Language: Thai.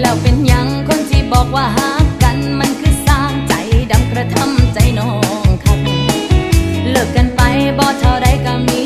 แล้วเป็นยังคนที่บอกว่าหากกันมันคือสร้างใจดำกระทำใจน้องคับเลิกกันไปบ่เท่าไรก็มี